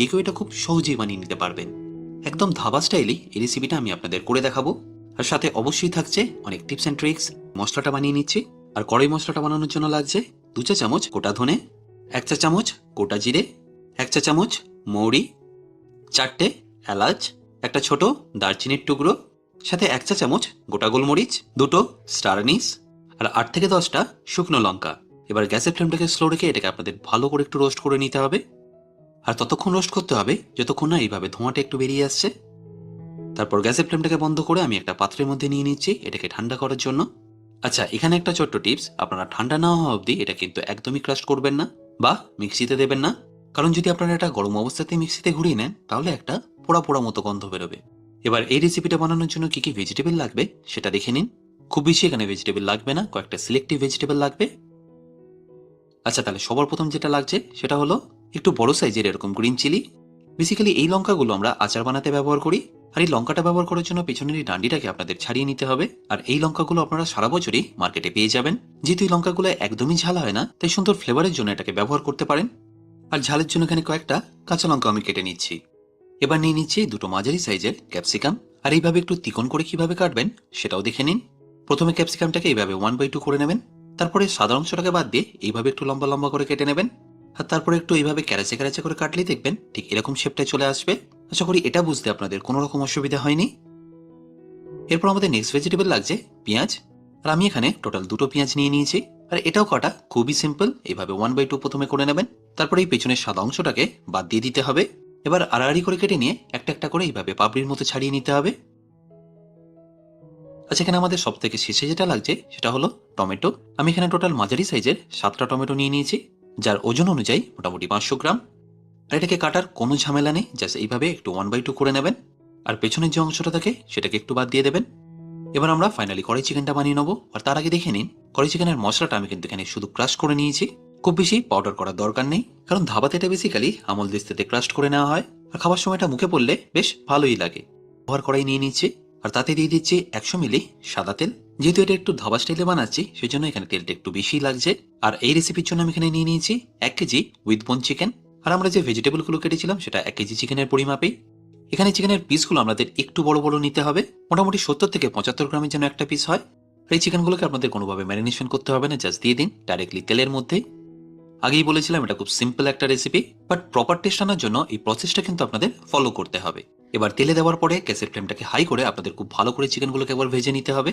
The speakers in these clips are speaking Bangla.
যে কেউ এটা খুব সহজেই বানিয়ে নিতে পারবেন। একদম ধাবা স্টাইলই এই রেসিপিটা আমি আপনাদের করে দেখাবো। আর সাথে অবশ্যই থাকছে অনেক টিপস অ্যান্ড ট্রিক্স মশলাটা বানিয়ে নিচ্ছি। আর কড়াই মশলাটা বানানোর জন্য লাগছে দু চা চামচ গোটা ধনে, এক চা চামচ গোটা জিরে, এক চা চামচ মৌরি, চারটে এলাচ, একটা ছোট দারচিনির টুকরো, সাথে এক চা চামচ গোটা গোলমরিচ, দুটো স্টার আনিস আর আট থেকে দশটা শুকনো লঙ্কা। এবার গ্যাসের ফ্লেমটাকে স্লো রেখে এটাকে আপনাদের ভালো করে একটু রোস্ট করে নিতে হবে। আর ততক্ষণ রোস্ট করতে হবে, যতক্ষণ না এইভাবে ধোঁয়াটা একটু বেরিয়ে আসছে। তারপর গ্যাসের ফ্লেমটাকে বন্ধ করে আমি একটা পাত্রের মধ্যে নিয়ে নিচ্ছি এটাকে ঠান্ডা করার জন্য। আচ্ছা এখানে একটা ছোট্ট টিপস, আপনারা ঠান্ডা না হওয়া অবধি এটা কিন্তু একদমই ক্রাশ করবেন না বা মিক্সিতে দেবেন না। কারণ যদি আপনারা এটা গরম অবস্থাতে মিক্সিতে ঘুরিয়ে নেন, তাহলে একটা পোড়া পোড়া মতো গন্ধ বেরোবে। এবার এই রেসিপিটা বানানোর জন্য কি কি ভেজিটেবল লাগবে সেটা দেখে নিন। খুব বেশি এখানে ভেজিটেবল লাগবে না, কয়েকটা সিলেক্টিভ ভেজিটেবল লাগবে। আচ্ছা তাহলে সবার প্রথম যেটা লাগছে সেটা হলো একটু বড় সাইজের এরকম গ্রিন চিলি বেসিক্যালি এই লঙ্কাগুলো আমরা আচার বানাতে ব্যবহার করি। আর এই লঙ্কাটা ব্যবহার করার জন্য পেছনের এই ডান্ডিটাকে আপনাদের ছাড়িয়ে নিতে হবে। আর এই লঙ্কাগুলো আপনারা সারা বছরই মার্কেটে পেয়ে যাবেন। যেহেতু এই লঙ্কাগুলো একদমই ঝাল হয় না, তাই সুন্দর ফ্লেভারের জন্য এটাকে ব্যবহার করতে পারেন। আর ঝালের জন্য এখানে কয়েকটা কাঁচা লঙ্কা আমি কেটে নিচ্ছি। এবার নিয়ে নিচ্ছি দুটো মাঝারি সাইজের ক্যাপসিকাম আর এইভাবে একটু তিকোন করে কীভাবে কাটবেন সেটাও দেখে নিন। প্রথমে ক্যাপসিকামটাকে এইভাবে ওয়ান বাই টু করে নেবেন। তারপরে সাদা অংশটাকে বাদ দিয়ে এইভাবে একটু লম্বা লম্বা করে কেটে নেবেন। আর তারপরে একটু এইভাবে ক্যারাচে ক্যারাচে করে কাটলেই দেখবেন ঠিক এরকম শেপটায় চলে আসবে। আশা করি এটা বুঝতে আপনাদের কোনো রকম অসুবিধা হয়নি। এরপর আমাদের নেক্সট ভেজিটেবল লাগছে পেঁয়াজ। আর আমি এখানে টোটাল দুটো পেঁয়াজ নিয়ে নিয়েছি। আর এটাও কাটা খুবই সিম্পল এইভাবে ওয়ান বাই টু প্রথমে করে নেবেন। তারপরে এই পেছনের সাদা অংশটাকে বাদ দিয়ে দিতে হবে। এবার আড়াআড়ি করে কেটে নিয়ে একটা একটা করে এইভাবে পাপড়ির মতো ছাড়িয়ে নিতে হবে। আচ্ছা এখানে আমাদের সব থেকে শেষে যেটা লাগছে সেটা হলো টমেটো। আমি এখানে টোটাল মাঝারি সাইজের সাতটা টমেটো নিয়ে নিয়েছি। যার ওজন অনুযায়ী মোটামুটি পাঁচশো গ্রাম। আর এটাকে কাটার কোনো ঝামেলা নেই, জাস্ট এইভাবে একটু ওয়ান বাই টু করে নেবেন। আর পেছনের যে অংশটা থাকে, সেটাকে একটু বাদ দিয়ে দেবেন। এবার আমরা ফাইনালি কড়াই চিকেনটা বানিয়ে নেব। আর তার আগে দেখে নিন, কড়াই চিকেনের মশলাটা আমি কিন্তু এখানে শুধু ক্রাশ করে নিয়েছি। খুব বেশি পাউডার করার দরকার নেই, কারণ ধাবাতে এটা বেসিক্যালি আমল দিস্তাতে ক্রাশ করে নেওয়া হয়। আর খাবার সময়টা মুখে পড়লে বেশ ভালোই লাগে। ব্যবহার কড়াই নিয়ে নিচ্ছি। আর তাতে দিয়ে দিচ্ছি একশো মিলি সাদা তেল। যেহেতু এটা একটু ধাবা স্টাইলে বানাচ্ছি সেই জন্য এখানে তেলটা একটু বেশি লাগছে। আর এই রেসিপির জন্য আমি এখানে নিয়ে নিয়েছি এক কেজি উইথ বোন চিকেন আর আমরা যে ভেজিটেবলগুলো কেটেছিলাম, সেটা এক কেজি চিকেনের পরিমাপেই এখানে চিকেনের পিসগুলো আমাদের একটু বড় বড় নিতে হবে। মোটামুটি সত্তর থেকে পঁচাত্তর গ্রামের যেন একটা পিস হয়। এই চিকেনগুলোকে আপনাদের কোনোভাবে ম্যারিনেশন করতে হবে না জাস্ট দিয়ে দিন ডাইরেক্টলি তেলের মধ্যেই আগেই বলেছিলাম, এটা খুব সিম্পল একটা রেসিপি বাট প্রপার টেস্ট আনার জন্য এই প্রসেসটা কিন্তু আপনাদের ফলো করতে হবে। এবার তেলে দেওয়ার পরে গ্যাসের ফ্লেমটাকে হাই করে আপনাদের খুব ভালো করে চিকেনগুলোকে একবার ভেজে নিতে হবে।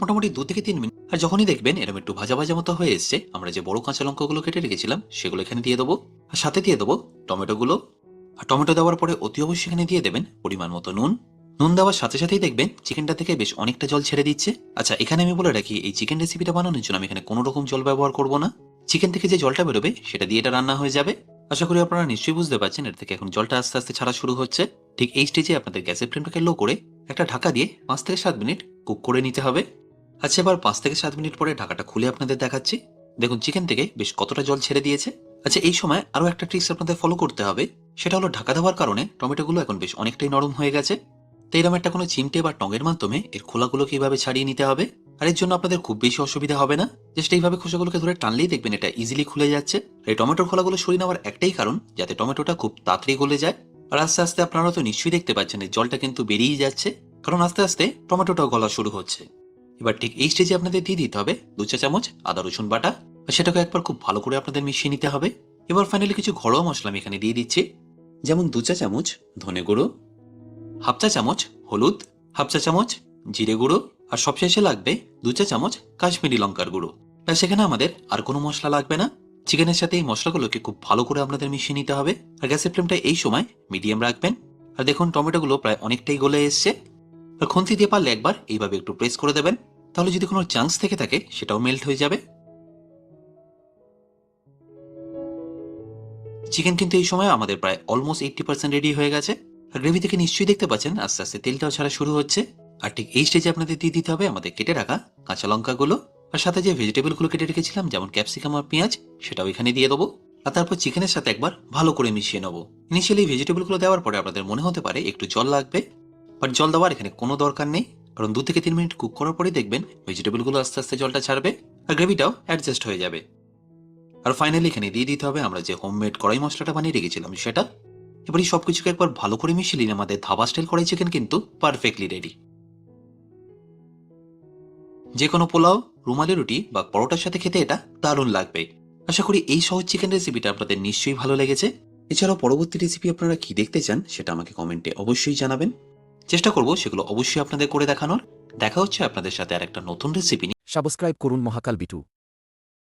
মোটামুটি দু থেকে তিন মিনিট, আর যখনই দেখবেন এরকম একটু ভাজা ভাজা মতো হয়ে এসছে, আমরা যে বড় কাঁচা লঙ্কাগুলো কেটে রেখেছিলাম, সেগুলো এখানে দিয়ে দেবো। আর সাথে দিয়ে দেবো টমেটোগুলো। আর টমেটো দেওয়ার পরে অতি অবশ্যই এখানে দিয়ে দেবেন পরিমাণ মতো নুন। নুন দেওয়ার সাথে সাথেই দেখবেন চিকেনটা থেকে বেশ অনেকটা জল ছেড়ে দিচ্ছে। আচ্ছা এখানে আমি বলে রাখি, এই চিকেন রেসিপিটা বানানোর জন্য আমি এখানে কোনো রকম জল ব্যবহার করব না। চিকেন থেকে যে জলটা বেরোবে, সেটা দিয়ে এটা রান্না হয়ে যাবে। আশা করি আপনারা নিশ্চয়ই বুঝতে পারছেন, এর থেকে এখন জলটা আস্তে আস্তে ছাড়া শুরু হচ্ছে। ঠিক এই স্টেজে আপনাদের গ্যাসের ফ্লেমটাকে লো করে একটা ঢাকা দিয়ে পাঁচ থেকে সাত মিনিট কুক করে নিতে হবে। আচ্ছা এবার পাঁচ থেকে সাত মিনিট পরে ঢাকাটা খুলে আপনাদের দেখাচ্ছি। দেখুন, চিকেন থেকে বেশ কতটা জল ছেড়ে দিয়েছে। আচ্ছা এই সময় আরও একটা ট্রিক্স আপনাদের ফলো করতে হবে। সেটা হলো ঢাকা দেওয়ার কারণে টমেটোগুলো এখন বেশ অনেকটাই নরম হয়ে গেছে। তো এরকম একটা কোনো চিমটে বা টঙের মাধ্যমে এর খোলাগুলোকে এইভাবে ছাড়িয়ে নিতে হবে। আর এর জন্য আপনাদের খুব বেশি অসুবিধা হবে না। জাস্ট এইভাবে খোসাগুলোকে ধরে টানলেই দেখবেন এটা ইজিলি খুলে যাচ্ছে। এই টমেটোর খোলাগুলো সরিয়ে নেওয়ার একটাই কারণ, যাতে টমেটোটা খুব তাড়াতাড়ি গলে যায়। আর আস্তে আস্তে আপনারা তো নিশ্চয়ই দেখতে পাচ্ছেন জলটা কিন্তু বেরিয়ে যাচ্ছে। কারণ আস্তে আস্তে টমেটোটাও গলা শুরু হচ্ছে। এবার ঠিক এই স্টেজে আপনাদের দিয়ে দিতে হবে দু চা চামচ আদা, রসুন বাটা। আর সেটাকে একবার খুব ভালো করে আপনাদের মিশিয়ে নিতে হবে। এবার ফাইনালি কিছু ঘরোয়া মশলা আমি এখানে দিয়ে দিচ্ছি। যেমন দু চা চামচ ধনে গুঁড়ো, হাফ চা চামচ হলুদ, হাফ চা চামচ জিরে গুঁড়ো আর সবশেষে লাগবে দু চা চামচ কাশ্মীরি লঙ্কার গুঁড়ো। আর সেখানে আমাদের আর কোনো মশলা লাগবে না। চিকেনের সাথে এই মশলাগুলোকে খুব ভালো করে আপনাদের মিশিয়ে নিতে হবে। আর গ্যাসের ফ্লেমটা এই সময় মিডিয়াম রাখবেন। আর দেখুন, টমেটোগুলো প্রায় অনেকটাই গলে এসছে। আর খুন্তি দিয়ে পারলে একবার এইভাবে একটু প্রেস করে দেবেন। তাহলে যদি কোনো চান্স থেকে থাকে, সেটাও মেল্ট হয়ে যাবে। চিকেন কিন্তু এই সময় আমাদের প্রায় অলমোস্ট এইটটি পার্সেন্ট রেডি হয়ে গেছে। আর গ্রেভি থেকে নিশ্চয়ই দেখতে পাচ্ছেন, আস্তে আস্তে তেলটাও ছাড়া শুরু হচ্ছে। আর ঠিক এই স্টেজে আপনাদের দিয়ে দিতে হবে আমাদের কেটে রাখা কাঁচা লঙ্কাগুলো আর সাথে যে ভেজিটেবলগুলো কেটে রেখেছিলাম, যেমন ক্যাপসিকাম আর পেঁয়াজ, সেটাও এখানে দিয়ে দেবো। আর তারপর চিকেনের সাথে একবার ভালো করে মিশিয়ে নেব। ইনিশিয়ালি ভেজিটেবলগুলো দেওয়ার পরে আপনাদের মনে হতে পারে একটু জল লাগবে বাট জল দেওয়ার এখানে কোনো দরকার নেই। কারণ দু থেকে তিন মিনিট কুক করার পরে দেখবেন ভেজিটেবলগুলো আস্তে আস্তে জলটা ছাড়বে আর গ্রেভিটাও অ্যাডজাস্ট হয়ে যাবে। আর ফাইনালি এখানে দিয়ে দিতে হবে আমরা যে হোমমেড কড়াই মশলাটা বানিয়ে রেখেছিলাম সেটা। এবার সব কিছুকে একবার ভালো করে মিশিয়ে নিলে আমাদের ধাবা স্টাইল কড়াই চিকেন কিন্তু পারফেক্টলি রেডি যে কোনো পোলাও, রুমালি রুটি বা পরোটার সাথে খেতে এটা দারুণ লাগবে। আশা করি এই সহজ চিকেন রেসিপিটা আপনাদের নিশ্চয়ই ভালো লেগেছে। এছাড়াও পরবর্তী রেসিপি আপনারা কি দেখতে চান সেটা আমাকে কমেন্টে অবশ্যই জানাবেন। চেষ্টা করব সেগুলো অবশ্যই আপনাদের করে দেখানোর। দেখা হচ্ছে আপনাদের সাথে আর একটা নতুন রেসিপি নিয়ে। সাবস্ক্রাইব করুন মহাকাল বিটু।